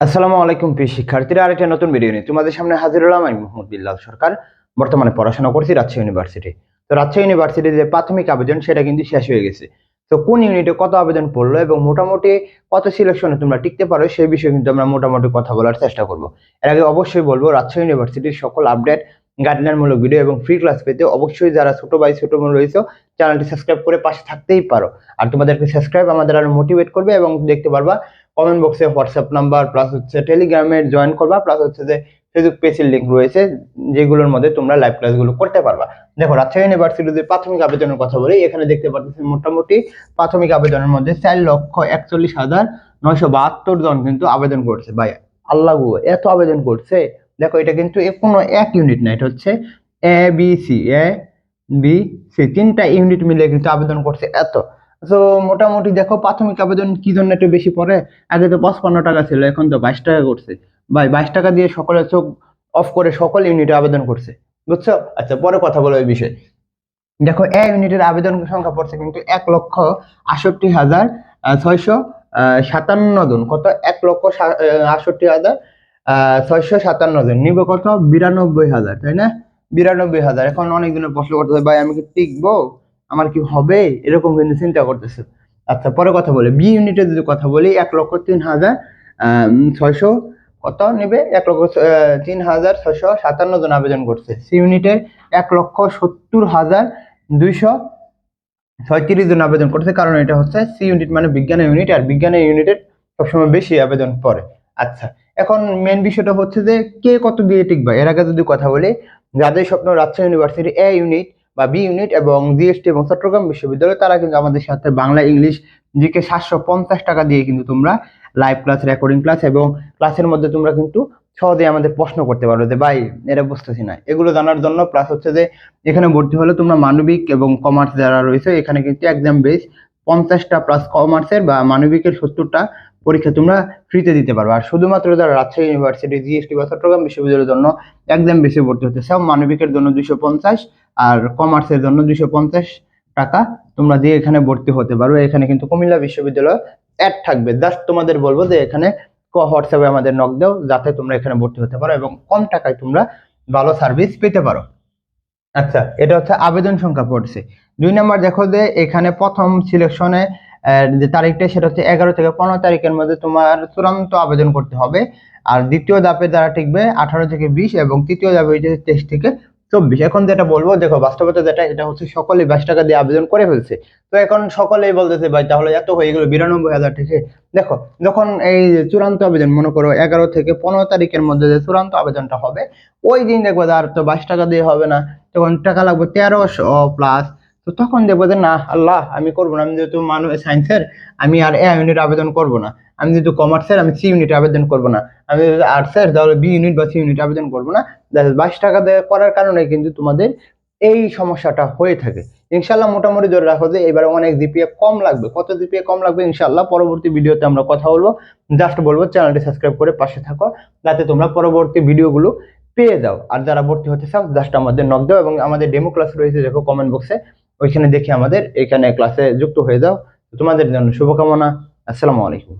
আসসালামু আলাইকুম, প্রিয় শিক্ষার্থীরা। আরেকটা নতুন ভিডিও নিয়ে তোমাদের সামনে হাজির হলাম আমি মোহাম্মদ বিল্লাল সরকার। বর্তমানে পড়াশোনা করছি রাজশাহী ইউনিভার্সিটি তো রাজশাহী ইউনিভার্সিটির যে প্রাথমিক আবেদন, সেটা কিন্তু শেষ হয়ে গেছে। তো কোন ইউনিটে কত আবেদন পড়ল এবং মোটামুটি কত সিলেকশনে তোমরা টিকতে পারো সেই বিষয়ে কিন্তু আমরা মোটামুটি কথা বলার চেষ্টা করব। এর আগে অবশ্যই বলব, রাজশাহী ইউনিভার্সিটির সকল আপডেট গাইডলাইনমূলক ভিডিও এবং ফ্রি ক্লাস পেতে অবশ্যই যারা ছোট ভাই, ছোট বোন রয়েছে চ্যানেলটি সাবস্ক্রাইব করে পাশে থাকতেই পারো। আর তোমাদেরকে সাবস্ক্রাইব আমাদের আরও মোটিভেট করবে এবং দেখতে পারবা কমেন্ট বক্সে হোয়াটসঅ্যাপ নাম্বার প্লাস হচ্ছে টেলিগ্রামে জয়েন করবা প্লাস হচ্ছে যে ফেসবুক পেজের লিঙ্ক রয়েছে, যেগুলোর মধ্যে তোমরা লাইভ ক্লাসগুলো করতে পারবা। দেখো, রাজশাহী ইউনিভার্সিটিতে প্রাথমিক আবেদনের কথা বলি, এখানে দেখতে পাচ্ছি মোটামুটি প্রাথমিক আবেদনের মধ্যে চার লক্ষ একচল্লিশ হাজার নয়শো বাহাত্তর জন কিন্তু আবেদন করছে। ভাই, আল্লাহ এত আবেদন করছে। দেখো, এটা কিন্তু কোনো এক ইউনিট না, এটা হচ্ছে A B C A B C তিনটা ইউনিট মিলে কিন্তু আবেদন করছে এত। তো মোটামুটি দেখো প্রাথমিক আবেদন কি জন্য একটু বেশি পড়ে? আগে তো পঁচপান্ন টাকা ছিল, এখন তো বাইশ টাকা করছে। ভাই, বাইশ টাকা দিয়ে সকলে চোখ অফ করে সকল ইউনিটে আবেদন করছে, বুঝছ? আচ্ছা পরে কথা বলো এই বিষয়ে। দেখো, এ ইউনিটের আবেদন সংখ্যা পড়ছে কিন্তু এক লক্ষ আষট্টি হাজার ছয়শো সাতান্ন জন। কত? এক লক্ষ সা- আষট্টি হাজার ছয়শো সাতান্ন জন। নিবে কত? বিরানব্বই হাজার, তাই না? বিরানব্বই হাজার। এখন অনেক দিনের প্রশ্ন করতেছে ভাই, আমি কি টিকবো? আমার কি হবে? এরকম কিন্তু চিন্তা করতেছে। আচ্ছা পরে কথা বলি। বি ইউনিটের যদি কথা বলি, এক লক্ষ তিন হাজার ছয়শো কত নেবে? এক লক্ষ তিন হাজার ছয়শো সাতান্ন জন আবেদন করছে। সি ইউনিটে এক লক্ষ সত্তর হাজার দুইশো ছয়ত্রিশ জন আবেদন করছে। কারণ এটা হচ্ছে সি ইউনিট মানে বিজ্ঞানের ইউনিট আর বিজ্ঞানের ইউনিটের সবসময় বেশি আবেদন পড়ে। আচ্ছা এখন মেন বিষয়টা হচ্ছে যে কে কত দিয়ে টিকবে? এর আগে যদি কথা বলি, যাদের স্বপ্ন রাজশাহী ইউনিভার্সিটি এ ইউনিট বা বি ইউনিট এবং জিএসটি এবং চট্টগ্রাম বিশ্ববিদ্যালয় তারা কিন্তু আমাদের সাথে বাংলা ইংলিশ জিকে সাতশো পঞ্চাশ টাকা দিয়ে কিন্তু তোমরা লাইভ ক্লাস রেকর্ডিং ক্লাস এবং ক্লাসের মধ্যে তোমরা কিন্তু সহজে আমাদের প্রশ্ন করতে পারো যে, ভাই এটা বুঝতেছি না। এগুলো জানার জন্য প্লাস হচ্ছে যে, এখানে ভর্তি হলে তোমরা মানবিক এবং কমার্স যারা রয়েছে, এখানে কিন্তু এক্সাম বেস পঞ্চাশটা প্লাস কমার্সের বা মানবিকের সত্তরটা পরীক্ষা তোমরা ফ্রিতে দিতে পারবে আর শুধুমাত্র যারা রাজশাহী ইউনিভার্সিটি জিএসটি বা চট্টগ্রাম বিশ্ববিদ্যালয়ের জন্য একদম বেশি ভর্তি হতে চাও, মানবিকের জন্য দুইশো পঞ্চাশ, আর কমার্সের জন্য দুইশো পঞ্চাশ টাকা তোমরা দিয়ে এখানে ভর্তি হতে পারো। এখানে কিন্তু কুমিল্লা বিশ্ববিদ্যালয় অ্যাড থাকবে। জাস্ট তোমাদের বলব যে এখানে ক হোয়াটসঅ্যাপে আমাদের নক দাও, যাতে তোমরা এখানে ভর্তি হতে পারো এবং কম টাকায় তোমরা ভালো সার্ভিস পেতে পারো। আচ্ছা এটা হচ্ছে আবেদন সংখ্যা পড়ছে। দুই নাম্বার দেখো যে এখানে প্রথম সিলেকশনে যে তারিখটা সেটা হচ্ছে এগারো থেকে পনেরো তারিখের মধ্যে তোমার চূড়ান্ত আবেদন করতে হবে। আর দ্বিতীয় ধাপে যারা টিকবে, আঠারো থেকে বিশ এবং তৃতীয় ধাপে হচ্ছে তেইশ থেকে চব্বিশ। এখন যেটা বলব, দেখো বাস্তবতা যেটা এটা হচ্ছে সকলে বাইশ টাকা দিয়ে আবেদন করে ফেলছে। তো এখন সকলেই বলতেছে, ভাই, তাহলে এত হয়ে গেল বিরানব্বই হাজার থেকে দেখো, যখন এই চূড়ান্ত আবেদন, মনে করো এগারো থেকে পনেরো তারিখের মধ্যে যে চূড়ান্ত আবেদনটা হবে, ওই দিন দেখব আর তো বাইশ টাকা দিয়ে হবে না। তখন টাকা লাগবে তেরোশো প্লাস তো তখন দেখব যে, না, আল্লাহ, আমি করব না। আমি যেহেতু মানুষ সায়েন্সের আমি আর এ ইউনিট আবেদন করব না। আমি যেহেতু কমার্সের আমি সি ইউনিট আবেদন করব না। আমি আর্টসের তাহলে বি ইউনিট বা সি ইউনিট আবেদন করব না। বাইশ টাকা করার কারণে কিন্তু তোমাদের এই সমস্যাটা হয়ে থাকে। ইনশাল্লাহ মোটামুটি ধরে রাখো যে, এবারে অনেক জিপিএ কম লাগবে। কত জিপিএ কম লাগবে? ইনশাল্লাহ পরবর্তী ভিডিওতে আমরা কথা বলব। জাস্ট বলব, চ্যানেলটি সাবস্ক্রাইব করে পাশে থাকো। যাতে তোমরা পরবর্তী ভিডিওগুলো পেয়ে যাও। আর যারা ভর্তি হতে চাও জাস্ট আমাদের নক দাও এবং আমাদের ডেমো ক্লাস রয়েছে, দেখো কমেন্ট বক্সে ওইখানে দেখে আমাদের এখানে ক্লাসে যুক্ত হয়ে যাও। তোমাদের জন্য শুভকামনা। আসসালামু আলাইকুম।